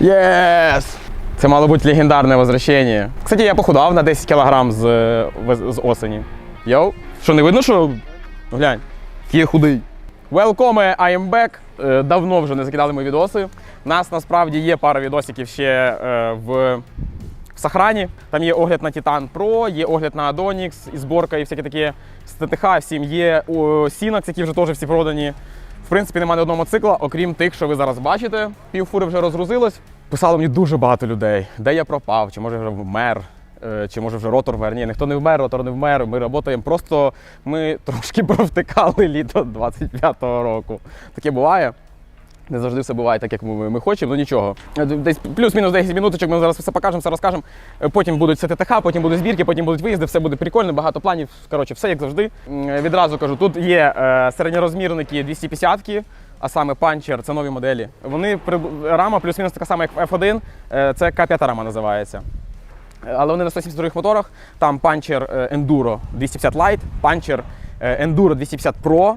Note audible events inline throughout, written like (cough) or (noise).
Єс! Це мало бути легендарне возвращення. Кстати, я похудав на 10 кг з, з осені. Йоу. Що, не видно, що. Глянь, який худий. Welcome, I am back. Е, Давно вже не закидали ми відоси. У нас насправді є пара відосиків ще е, в Сахрані. Там є огляд на Titan Pro, є огляд на Adonix, і зборка і всяке таке з ТТХ, всім є Sinax, які вже теж всі продані. В принципі, немає одного мотоцикла, окрім тих, що ви зараз бачите. Півфури вже розгрузилось. Писало мені дуже багато людей, де я пропав, чи може вже вмер, е, чи може вже ротор вмер. Ні, ніхто не вмер, ротор не вмер. Ми працюємо. Просто ми трошки (laughs) провтикали літо 25-го року. Таке буває. Не завжди все буває так, як ми, ми хочемо, ну нічого. Десь плюс-мінус 10 минуточок ми зараз все покажемо, все розкажемо. Е, Потім будуть СТТХ, потім будуть збірки, потім будуть виїзди, все буде прикольно, багато планів. Коротше, все як завжди. Відразу кажу, тут є е, середньорозмірники 250-ки, а саме панчер, це нові моделі. Вони рама плюс-мінус така сама, як F1, е, це К5 рама називається. Але вони на 172 моторах. Там панчер Enduro 250 Lite, панчер Enduro 250 Pro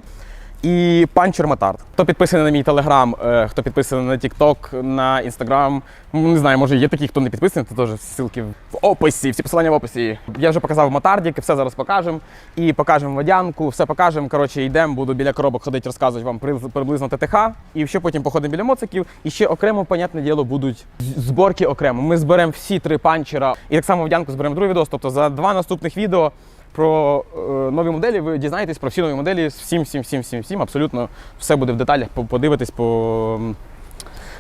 і панчер Мотард. Хто підписаний на мій телеграм, е, хто підписаний на TikTok, на Instagram, м, не знаю, може є такі, хто не підписаний, то теж ссылки в описі, всі посилання в описі. Я вже показав Мотардік, все зараз покажемо. І покажемо водянку, все покажемо. Коротше, йдемо, буду біля коробок ходити, розказувати вам приблизно ТТХ. І ще потім походимо біля моциків. І ще окремо, понятне діло, будуть зборки окремо. Ми зберемо всі три панчера. І так само водянку зберемо другий відос. Тобто за два наступних відео про е, нові моделі ви дізнаєтесь про всі нові моделі. Всім, всім, всім, всім, всім. Абсолютно все буде в деталях. Подивитись, по.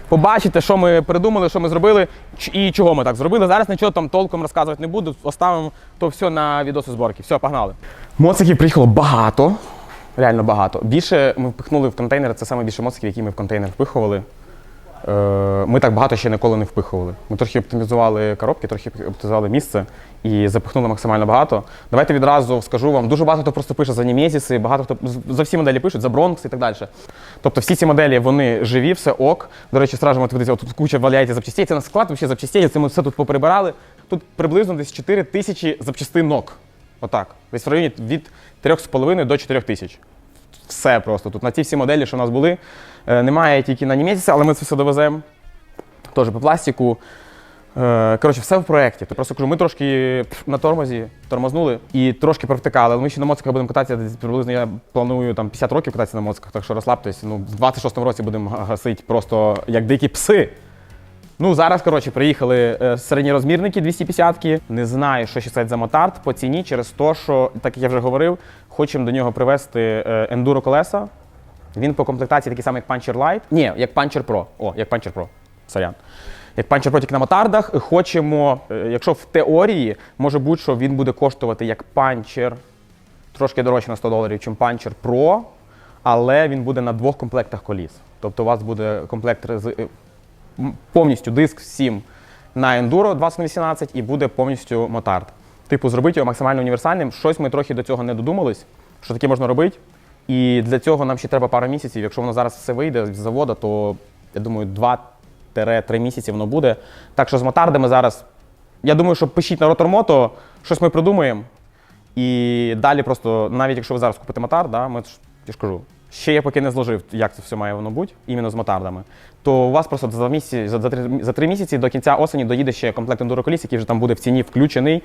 Побачите, що ми придумали, що ми зробили і чого ми так зробили. Зараз нічого там толком розказувати не буду. Оставимо то все на відоси зборки. Все, погнали. Моциків приїхало багато. Реально багато. Більше ми впихнули в контейнер. Це саме більше моциків, які ми в контейнер впихували. Е, Ми так багато ще ніколи не впихували. Ми трохи оптимізували коробки, трохи оптимізували місце і запихнули максимально багато. Давайте відразу скажу вам, дуже багато хто просто пише за Німезіси, багато хто за всі моделі пишуть, за Бронкс і так далі. Тобто всі ці моделі вони живі, все ок. До речі, стражимо дивитися, тут куча валяється запчастей. Це на склад взагалі запчастей, це ми все тут поприбирали. Тут приблизно десь 4 тисячі запчастинок. Отак. Десь в районі від 3,5 до 4 тисяч все просто. Тут на ті всі моделі, що у нас були, е, немає тільки на Німецьці, але ми це все довеземо. Теж по пластику. Е, Коротше, все в проєкті. То просто кажу, ми трошки на тормозі тормознули і трошки провтикали. Але ми ще на моциках будемо кататися. Приблизно я планую там 50 років кататися на моциках, так що розслабтесь. Ну, в 26-му році будемо гасити просто як дикі пси. Ну, зараз, коротше, приїхали е, середньорозмірники 250-ки. Не знаю, що ще сказати за мотард по ціні, через те, що, так як я вже говорив, хочемо до нього привезти е, ендуро колеса. Він по комплектації такий самий, як Puncher Lite. Ні, як Puncher Pro. О, як Puncher Pro. Сорян. Як Puncher Pro тільки на мотардах. Хочемо, е, якщо в теорії може бути, що він буде коштувати як Puncher, трошки дорожче на 100 доларів, ніж Puncher Pro, але він буде на двох комплектах коліс. Тобто у вас буде комплект рези- е, повністю диск 7 на Enduro 20 на 18 і буде повністю мотард. Типу, зробити його максимально універсальним. Щось ми трохи до цього не додумались, що таке можна робити. І для цього нам ще треба пару місяців. Якщо воно зараз все вийде з заводу, то я думаю, 2-3 місяці воно буде. Так що з мотардами зараз. Я думаю, що пишіть на Ротормото, щось ми придумаємо. І далі просто, навіть якщо ви зараз купите мотар, да, ми я ж кажу, ще я поки не зложив, як це все має воно бути, іменно з мотардами, то у вас просто за місяці, за, за, три, за три місяці до кінця осені доїде ще комплект ендуроколіс, який вже там буде в ціні включений, е,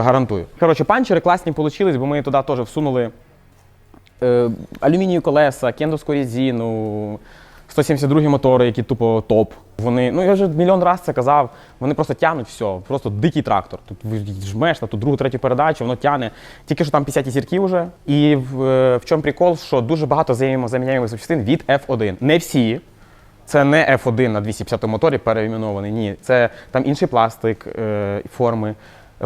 гарантую. Коротше, панчери класні вийшли, бо ми туди теж всунули е, алюмінію колеса, кендовську резину, 172 мотори, які тупо топ. Вони, ну я вже мільйон разів це казав, вони просто тягнуть все, просто дикий трактор. Тут жмеш на ту другу, третю передачу, воно тягне. Тільки що там 50 зірки вже. І в, е, в чому прикол, що дуже багато взаємозаміняємих запчастин від F1. Не всі. Це не F1 на 250 моторі переіменований, ні. Це там інший пластик, е, форми.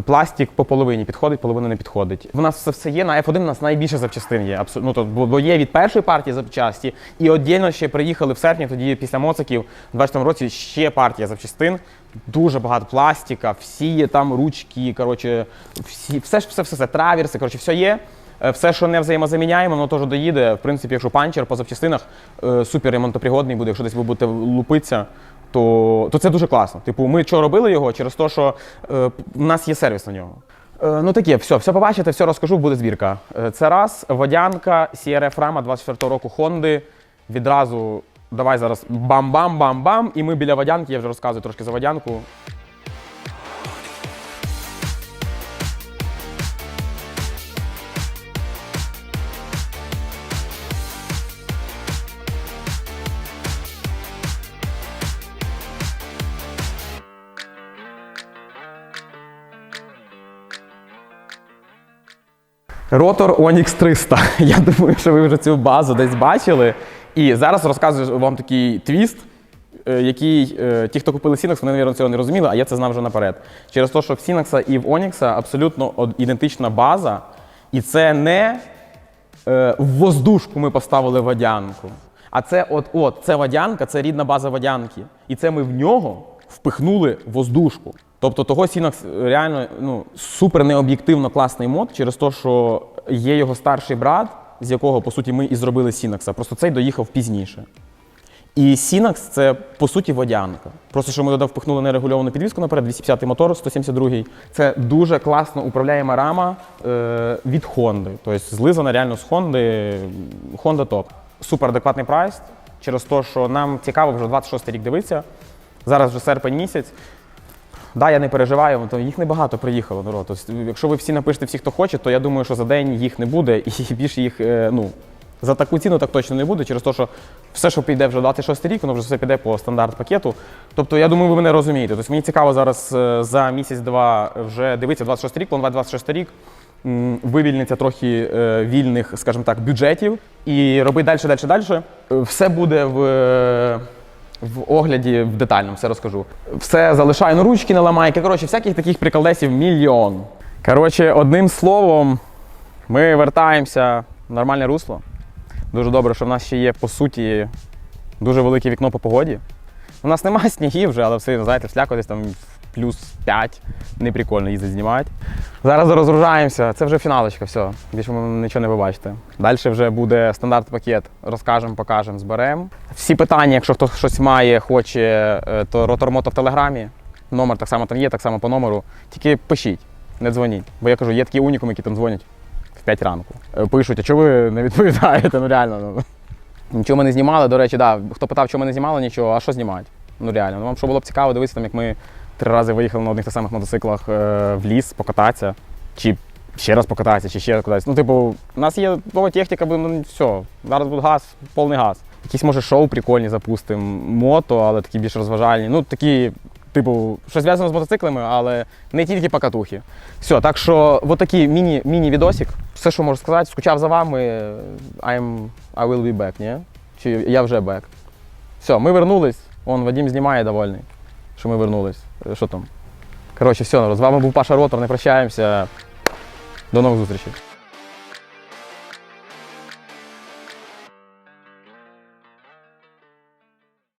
Пластик по половині підходить, половина не підходить. У нас це все є. На F1 у нас найбільше запчастин є. Абсолютно. Ну, то, бо є від першої партії запчасті, і віддільно ще приїхали в серпні, тоді після моциків, у 20 році ще партія запчастин. Дуже багато пластика, всі є там ручки, коротше, всі, все, все, все, все, траверси, коротше, все є. Е, Все, що не взаємозаміняємо, воно теж доїде. В принципі, якщо панчер по запчастинах е, супер ремонтопригодний буде, якщо десь ви будете лупитися, то, то це дуже класно. Типу, ми що робили його через те, що е, в нас є сервіс на нього. Е, ну таке, все, все побачите, все розкажу, буде збірка. Е, це раз, водянка, CRF рама 24 року Honda. Відразу Давай зараз бам-бам-бам-бам. І ми біля водянки, я вже розказую трошки за водянку. Ротор Onyx 300. (laughs) Я думаю, що ви вже цю базу десь бачили. І зараз розказую вам такий твіст, е, який е, ті, хто купили Sinax, вони, мабуть, цього не розуміли, а я це знав вже наперед. Через те, що в Sinax і в Onyx абсолютно ідентична база, і це не е, в воздушку ми поставили водянку. А це от, от, це водянка, це рідна база водянки. І це ми в нього впихнули воздушку. Тобто того Sinax реально ну, супер необ'єктивно класний мод через те, що є його старший брат, з якого, по суті, ми і зробили Sinax. Просто цей доїхав пізніше. І Sinax це по суті водянка. Просто що ми туди впихнули нерегульовану підвіску наперед, 250 мотор, 172-й. Це дуже класно управляєма рама е, від Honda. Тобто злизана реально з Honda, Honda топ. Супер адекватний прайс через те, що нам цікаво вже 26-й рік дивитися. Зараз вже серпень місяць. Да, я не переживаю, то їх небагато приїхало народ. Тобто, якщо ви всі напишете всі, хто хоче, то я думаю, що за день їх не буде, (laughs) і більше їх, е, ну, за таку ціну так точно не буде, через те, що все, що піде вже 26 рік, воно вже все піде по стандарт пакету. Тобто, я думаю, ви мене розумієте. Тобто мені цікаво зараз е, за місяць-два вже дивитися 26 рік, планувати 26 рік. Вивільниться трохи вільних, скажімо так, бюджетів і робити далі, далі, далі. Все буде в, в огляді в детальному, все розкажу. Все залишаю, ну ручки не ламайки. Коротше, всяких таких приколдесів мільйон. Коротше, одним словом, ми вертаємося в нормальне русло. Дуже добре, що в нас ще є, по суті, дуже велике вікно по погоді. У нас немає (laughs) снігів вже, але все, знаєте, всляко десь там плюс 5. Не прикольно їздити знімати. Зараз розгружаємося. Це вже фіналочка, все. Більше ви нічого не побачите. Далі вже буде стандарт пакет. Розкажемо, покажемо, зберемо. Всі питання, якщо хтось щось має, хоче, е, то ротормото в телеграмі. Номер так само там є, так само по номеру. Тільки пишіть, не дзвоніть. Бо я кажу, є такі унікуми, які там дзвонять в 5 ранку. Е, Пишуть, а чого ви не відповідаєте? (laughs) Ну реально. Ну. Нічого ми не знімали. До речі, да, хто питав, чого ми не знімали, нічого, а що знімати? Ну реально. Ну вам що було б цікаво дивитися, там, як ми три рази виїхали на одних та самих мотоциклах е, в ліс покататися, чи ще раз покататися, чи ще раз кудись. Ну, типу, у нас є нова техніка, ну, все, зараз буде газ, повний газ. Якісь, може, шоу прикольні запустимо, мото, але такі більш розважальні. Ну, такі, типу, що зв'язано з мотоциклами, але не тільки покатухи. Все, так що, от такий міні, міні-відосик. Все, що можу сказати, скучав за вами. I'm, I will be back, ні? Чи я вже back. Все, ми вернулись. Он Вадим знімає довольний, що ми вернулись. Е, Що там? Коротше, все, з вами був Паша Ротор, не прощаємося. До нових зустрічей.